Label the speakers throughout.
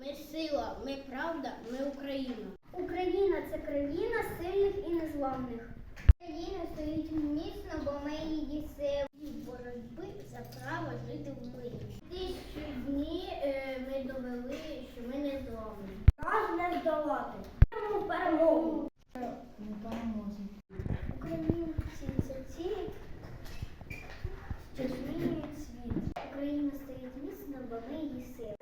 Speaker 1: Ми сила, ми правда, ми Україна.
Speaker 2: Україна це країна сильних і незламних. Україна стоїть міцно, бо ми її сили боротьби за право жити в мирі.
Speaker 1: Тисячу дні е, ми довели, що ми не зламні.
Speaker 2: Нас не здолати. Перемогу, перемогу. Українці це ті, що змінюють світ. Україна стоїть міцно, бо ми її сили.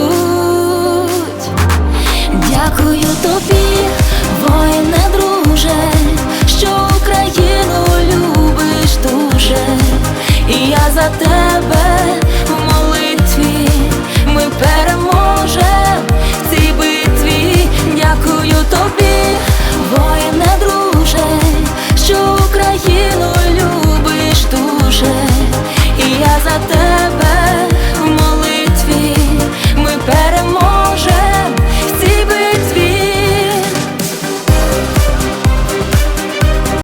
Speaker 3: Дякую тобі,